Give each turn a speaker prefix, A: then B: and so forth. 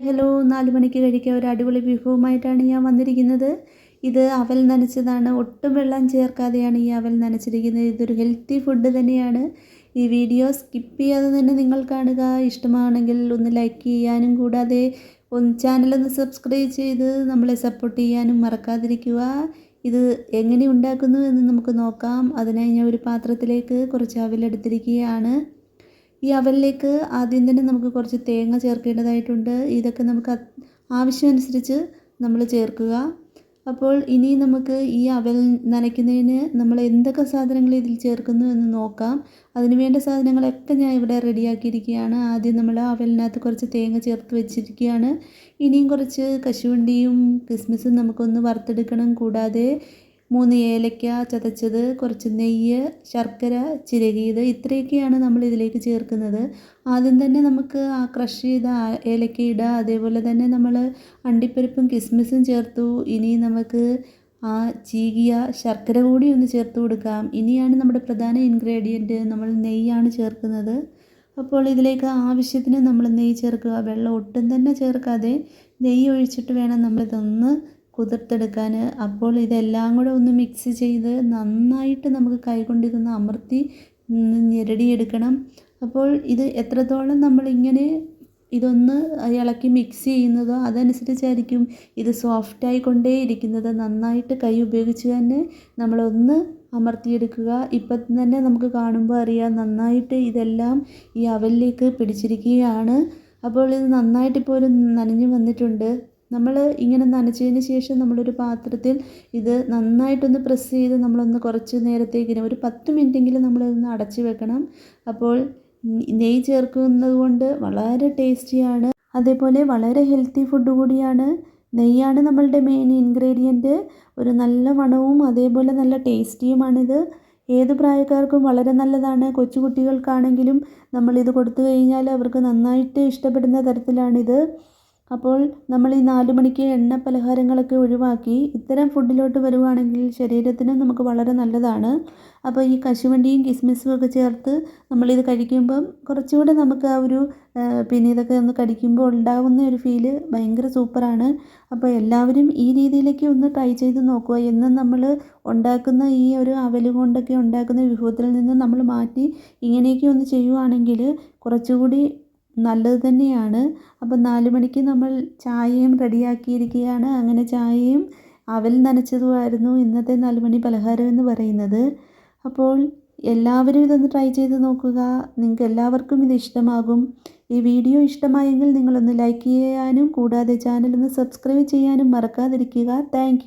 A: Hello നാല് മണിക്ക് കഴിക്കാൻ ഒരു അടിപൊളി വിഭവമായിട്ടാണ് ഞാൻ വന്നിരിക്കുന്നത്. ഇത് അവൽ നനച്ചതാണ്. ഒട്ടും വെള്ളം ചേർക്കാതെയാണ് ഈ അവൽ നനച്ചിരിക്കുന്നത്. ഇതൊരു ഹെൽത്തി ഫുഡ് തന്നെയാണ്. ഈ വീഡിയോ സ്കിപ്പ് ചെയ്യാതെ തന്നെ നിങ്ങൾ കാണുക. ഇഷ്ടമാണെങ്കിൽ ഒന്ന് ലൈക്ക് ചെയ്യാനും കൂടാതെ ഒന്ന് ചാനലൊന്ന് സബ്സ്ക്രൈബ് ചെയ്ത് നമ്മളെ സപ്പോർട്ട് ചെയ്യാനും മറക്കാതിരിക്കുക. ഇത് എങ്ങനെ ഉണ്ടാക്കുന്നു എന്ന് നമുക്ക് നോക്കാം. അതിനായി ഞാൻ ഒരു പാത്രത്തിലേക്ക് കുറച്ച് അവലെടുത്തിരിക്കുകയാണ് ഈ അവലിലേക്ക് ആദ്യം തന്നെ നമുക്ക് കുറച്ച് തേങ്ങ ചേർക്കേണ്ടതായിട്ടുണ്ട്. ഇതൊക്കെ നമുക്ക് ആവശ്യമനുസരിച്ച് നമ്മൾ ചേർക്കുക. അപ്പോൾ ഇനി നമുക്ക് ഈ അവൽ നനയ്ക്കുന്നതിന് നമ്മൾ എന്തൊക്കെ സാധനങ്ങൾ ഇതിൽ ചേർക്കുന്നു എന്ന് നോക്കാം. അതിന് വേണ്ട സാധനങ്ങളൊക്കെ ഞാൻ ഇവിടെ റെഡിയാക്കിയിരിക്കുകയാണ്. ആദ്യം നമ്മൾ അവലിനകത്ത് കുറച്ച് തേങ്ങ ചേർത്ത് വെച്ചിരിക്കുകയാണ്. ഇനിയും കുറച്ച് കശുവണ്ടിയും കിസ്മിസും നമുക്കൊന്ന് വറുത്തെടുക്കണം. കൂടാതെ മൂന്ന് ഏലക്ക ചതച്ചത് കുറച്ച് നെയ്യ് ശർക്കര ചിരകിയത് ഇത്രയൊക്കെയാണ് നമ്മൾ ഇതിലേക്ക് ചേർക്കുന്നത്. ആദ്യം തന്നെ നമുക്ക് ആ ക്രഷ് ചെയ്ത ഏലക്ക ഇടുക അതേപോലെ തന്നെ നമ്മൾ അണ്ടിപ്പരിപ്പും കിസ്മിസും ചേർത്തു. ഇനി നമുക്ക് ആ ചീകിയ ശർക്കര കൂടി ഒന്ന് ചേർത്ത് കൊടുക്കാം. ഇനിയാണ് നമ്മുടെ പ്രധാന ഇൻഗ്രീഡിയന്റ് നമ്മൾ നെയ്യാണ് ചേർക്കുന്നത്. അപ്പോൾ ഇതിലേക്ക് ആവശ്യത്തിന് നമ്മൾ നെയ്യ് ചേർക്കുക. വെള്ളം ഒട്ടും തന്നെ ചേർക്കാതെ നെയ്യ് ഒഴിച്ചിട്ട് വേണം നമ്മളിതൊന്ന് കുതിർത്തെടുക്കാൻ അപ്പോൾ ഇതെല്ലാം കൂടെ ഒന്ന് മിക്സ് ചെയ്ത് നന്നായിട്ട് നമുക്ക് കൈകൊണ്ടിരുന്ന് അമർത്തി ഞെരടിയെടുക്കണം. അപ്പോൾ ഇത് എത്രത്തോളം നമ്മളിങ്ങനെ ഇതൊന്ന് ഇളക്കി മിക്സ് ചെയ്യുന്നതോ അതനുസരിച്ചായിരിക്കും ഇത് സോഫ്റ്റായി കൊണ്ടേയിരിക്കുന്നത് നന്നായിട്ട് കൈ ഉപയോഗിച്ച് തന്നെ നമ്മളൊന്ന് അമർത്തിയെടുക്കുക. ഇപ്പം തന്നെ നമുക്ക് കാണുമ്പോൾ അറിയാം നന്നായിട്ട് ഇതെല്ലാം ഈ അവലിലേക്ക് പിടിച്ചിരിക്കുകയാണ്. അപ്പോൾ ഇത് നന്നായിട്ട് ഇപ്പോൾ ഒരു നനഞ്ഞു വന്നിട്ടുണ്ട്. നമ്മൾ ഇങ്ങനെ നനച്ചതിന് ശേഷം നമ്മളൊരു പാത്രത്തിൽ ഇത് നന്നായിട്ടൊന്ന് പ്രസ് ചെയ്ത് നമ്മളൊന്ന് കുറച്ച് നേരത്തേക്കിന് ഒരു പത്ത് മിനിറ്റെങ്കിലും നമ്മളിതൊന്ന് അടച്ചു വെക്കണം. അപ്പോൾ നെയ്യ് ചേർക്കുന്നത് കൊണ്ട് വളരെ ടേസ്റ്റിയാണ്. അതേപോലെ വളരെ ഹെൽത്തി ഫുഡ് കൂടിയാണ്. നെയ്യാണ് നമ്മളുടെ മെയിൻ ഇൻഗ്രീഡിയന്റ് ഒരു നല്ല മണവും അതേപോലെ നല്ല ടേസ്റ്റിയുമാണിത്. ഏത് പ്രായക്കാർക്കും വളരെ നല്ലതാണ്. കൊച്ചുകുട്ടികൾക്കാണെങ്കിലും നമ്മളിത് കൊടുത്തു കഴിഞ്ഞാൽ അവർക്ക് നന്നായിട്ട് ഇഷ്ടപ്പെടുന്ന തരത്തിലാണിത്. അപ്പോൾ നമ്മൾ ഈ നാല് മണിക്ക് എണ്ണ പലഹാരങ്ങളൊക്കെ ഒഴിവാക്കി ഇത്തരം ഫുഡിലോട്ട് വരുവാണെങ്കിൽ ശരീരത്തിന് നമുക്ക് വളരെ നല്ലതാണ്. അപ്പോൾ ഈ കശുവണ്ടിയും കിസ്മിസും ഒക്കെ ചേർത്ത് നമ്മളിത് കഴിക്കുമ്പം കുറച്ചുകൂടെ നമുക്ക് ആ ഒരു പിന്നെ ഇതൊക്കെ ഒന്ന് കടിക്കുമ്പോൾ ഉണ്ടാകുന്ന ഒരു ഫീൽ ഭയങ്കര സൂപ്പറാണ്. അപ്പോൾ എല്ലാവരും ഈ രീതിയിലേക്ക് ഒന്ന് ട്രൈ ചെയ്ത് നോക്കുക. എന്നും നമ്മൾ ഉണ്ടാക്കുന്ന ഈ ഒരു അവൽ കൊണ്ടൊക്കെ ഉണ്ടാക്കുന്ന വിഭവത്തിൽ നിന്ന് നമ്മൾ മാറ്റി ഇങ്ങനെയൊക്കെ ഒന്ന് ചെയ്യുവാണെങ്കിൽ കുറച്ചുകൂടി നല്ലത് തന്നെയാണ്. അപ്പം നാല് മണിക്ക് നമ്മൾ ചായയും റെഡിയാക്കിയിരിക്കുകയാണ്. അങ്ങനെ ചായയും അവൽ നനച്ചതുമായിരുന്നു ഇന്നത്തെ നാല് മണി പലഹാരം എന്ന് പറയുന്നത്. അപ്പോൾ എല്ലാവരും ഇതൊന്ന് ട്രൈ ചെയ്ത് നോക്കുക. നിങ്ങൾക്ക് എല്ലാവർക്കും ഇത് ഇഷ്ടമാകും. ഈ വീഡിയോ ഇഷ്ടമായെങ്കിൽ നിങ്ങളൊന്ന് ലൈക്ക് ചെയ്യാനും കൂടാതെ ചാനലൊന്ന് സബ്സ്ക്രൈബ് ചെയ്യാനും മറക്കാതിരിക്കുക. താങ്ക്